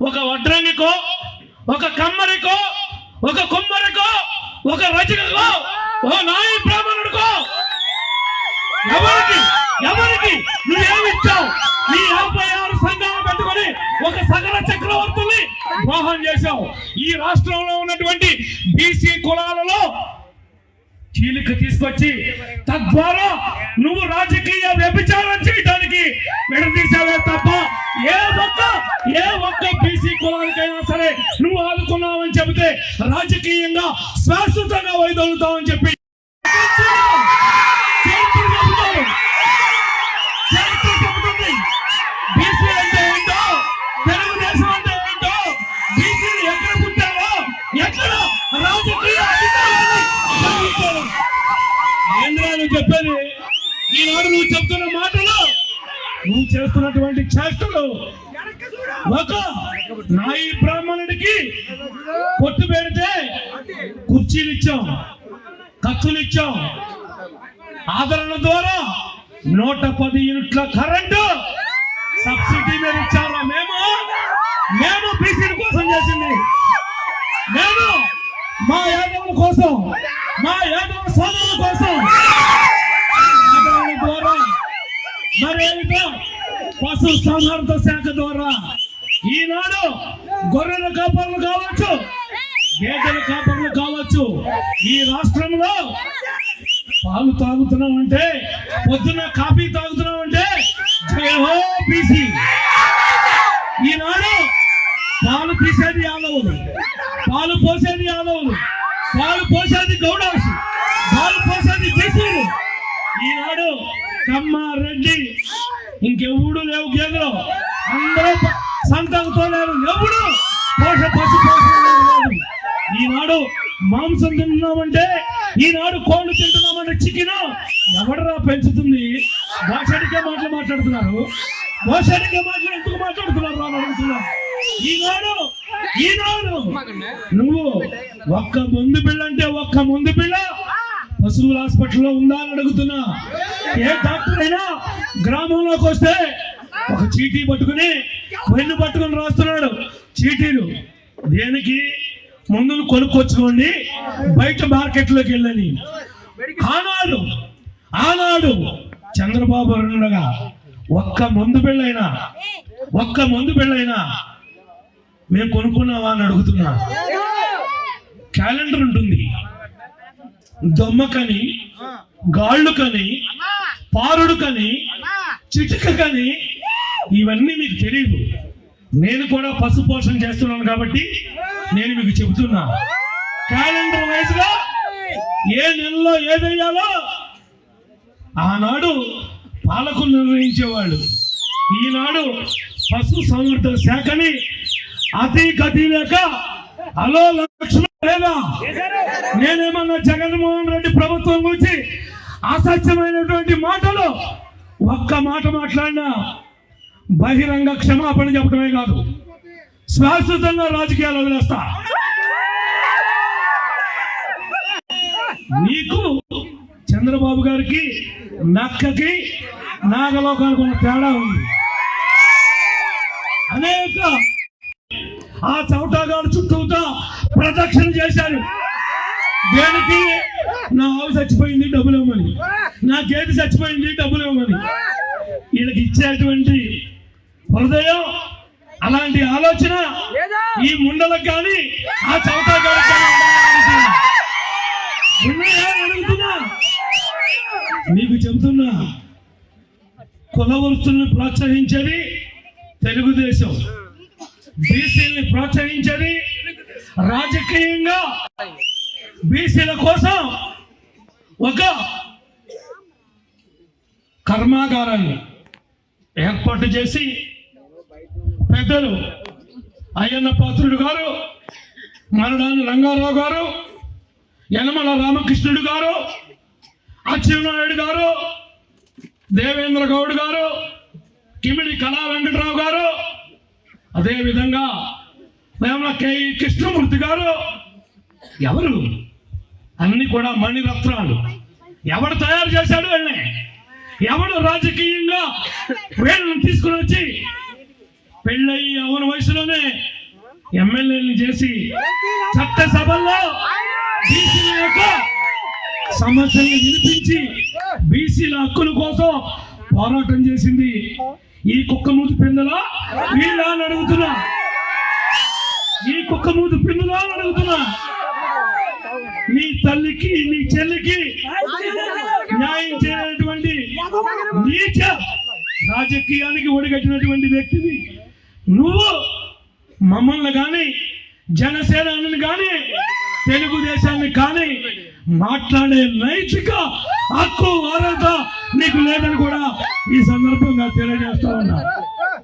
ఒక వడ్రంగికో ఒక కమ్మరికో ఒక కుమ్మరికో ఒక రచకకో ఓ నాయ బ్రాహ్మణుడికో. ఎవరికి ఎవరికి నువ్వేమిచ్చావు ఈ యాభై ఆరు సంఘాలు పెట్టుకొని ఒక సగర చక్రవర్తిని మోహన్ చేశావు. ఈ రాష్ట్రంలో ఉన్నటువంటి బీసీ చీలిక తీసుకొచ్చి తద్వారా నువ్వు రాజకీయ వ్యభిచారం చేయడానికి విడదీసావే తప్ప ఏ ఒక్క ఏ ఒక్క బీసీ కులానికైనా సరే నువ్వు ఆదుకున్నావని చెబితే రాజకీయంగా శాశ్వతంగా వైదొలుతావని చెప్పి నువ్వు చెప్తున్న మాటలు. నువ్వు చేస్తున్నటువంటి చేష్టలు ఒక నాయి బ్రాహ్మణుడికి కొట్టు పెడితే కుర్చీలు ఇచ్చాం ఖర్చులు ఇచ్చాం. ఆదరణ ద్వారా నూట పది యూనిట్ల కరెంటు సబ్సిడీ మీద ఇచ్చారా మేము? మేము బీసీల కోసం చేసింది. మేము మా యాదవుల కోసం మా యాదవ సోదరుల కోసం ఆదరణ ద్వారా మరేమిటో పశు సంహార్థ శాఖ ద్వారా ఈనాడు గొర్రెల కాపర్లు కావచ్చు గేదెల కాపర్లు కావచ్చు ఈ రాష్ట్రంలో పాలు తాగుతున్నాం అంటే పొద్దున్న కాఫీ తాగుతున్నాం అంటే జయహో బీసీ. ఈనాడు పాలు తీసేది యాదవులు పాలు పోసేది యాదవులు పాలు పోసేది గౌడ పాలు పోసేది బీసీలు ఈనాడు కమ్మ రెడ్డి ఇంకెప్పుడు అందరూ సంతంతో లేరు. ఎవడు? పోష పశు పోషణ ఈనాడు మాంసం తింటున్నామంటే ఈనాడు కోళ్ళు తింటున్నామంటే చికెన్ ఎవడరా పెంచుతుంది? భాషడికే మాటలు మాట్లాడుతున్నారు. భాషడికే మాటలు ఎందుకు మాట్లాడుతున్నారు అని అడుగుతున్నా ఈనాడు ఈనాడు నువ్వు ఒక్క ముందు పిల్ల అంటే ఒక్క ముందు పిల్ల పశువుల హాస్పిటల్లో ఉందా అని అడుగుతున్నా. ఏ డాక్టర్ అయినా గ్రామంలోకి వస్తే ఒక చీటీ పట్టుకుని వెన్ను పట్టుకుని రాస్తున్నాడు. చీటీలు దేనికి? మందులు కొనుక్కొచ్చుకోండి. బయట మార్కెట్లోకి వెళ్ళని ఆనాడు ఆనాడు చంద్రబాబు ఉండగా ఒక్క మందు పెళ్ళైనా ఒక్క మందు బిళ్ళైనా మేము కొనుక్కున్నావా అని అడుగుతున్నా. క్యాలెండర్ ఉంటుంది. దొమ్మకని గాళ్ళుకని పారుడుకని కని ఇవన్నీ మీకు తెలియదు నేను కూడా పశు పోషణ చేస్తున్నాను కాబట్టి నేను మీకు చెబుతున్నా. క్యాలెండర్ వయసులో ఏ నెలలో ఏదయ్యాలో ఆనాడు పాలకులు నిర్ణయించేవాళ్ళు. ఈనాడు పశు సంవర్ధన శాఖని అతి గతి లేక అలో లక్ష్మణ లేదా? నేనేమన్నా జగన్మోహన్ రెడ్డి ప్రభుత్వం గురించి అసత్యమైనటువంటి మాటలు ఒక్క మాట మాట్లాడినా బహిరంగ క్షమాపణ చెప్పడమే కాదు. శాశ్వతంగా రాజకీయాలు వదిలేస్తా. నీకు చంద్రబాబు గారికి నక్కకి నాగలోకానికి ఉన్న తేడా ఉంది. అనేక ఆ చౌటాగాడు చుట్టూతో ప్రదక్షిణ చేశారు దేనికి? నా ఆవు చచ్చిపోయింది డబ్బులు ఇవ్వమని. నా గేదె చచ్చిపోయింది డబ్బులు ఇవ్వమని. వీళ్ళకి ఇచ్చేటువంటి హృదయం అలాంటి ఆలోచన ఈ ముండలకు కానీ ఆ అని అడుగుతున్నా? మీకు చెబుతున్నా కుల వృత్తుల్ని ప్రోత్సహించేది తెలుగుదేశం. బీసీల్ని ప్రోత్సహించేది రాజకీయంగా. బీసీల కోసం ఒక కర్మాగారాన్ని ఏర్పాటు చేసి పెద్దలు అయ్యన్న పాత్రుడు గారు మరణాన్ని రంగారావు గారు యనమల రామకృష్ణుడు గారు అచ్చెన్నాయుడు గారు దేవేంద్ర గౌడ్ గారు కిమిడి కళా వెంకటరావు గారు అదేవిధంగా వేమల కె కృష్ణమూర్తి గారు ఎవరు? అన్ని కూడా మణిరత్నాలు. ఎవడు తయారు చేశాడు వీళ్ళని? ఎవడు రాజకీయంగా వీళ్ళని తీసుకుని వచ్చి పెళ్ళయి అవన వయసులోనే ఎమ్మెల్యేలు చేసి చట్టసభల్లో బీసీల యొక్క వినిపించి బీసీల హక్కుల కోసం పోరాటం చేసింది. ఈ కుక్క మూతి పిందలా వీళ్ళ అని అడుగుతున్నా. ఈ కుక్క మూతి పిందలా అని అడుగుతున్నా. నీ తల్లికి నీ చెల్లికి న్యాయం చేయనటువంటి నీచ రాజకీయానికి ఒడిగట్టినటువంటి వ్యక్తివి నువ్వు మమ్మల్ని కానీ జనసేనని కానీ తెలుగుదేశాన్ని కానీ మాట్లాడే నైతిక హక్కు అర్హత నీకు లేదని కూడా ఈ సందర్భంగా తెలియజేస్తా ఉన్నా.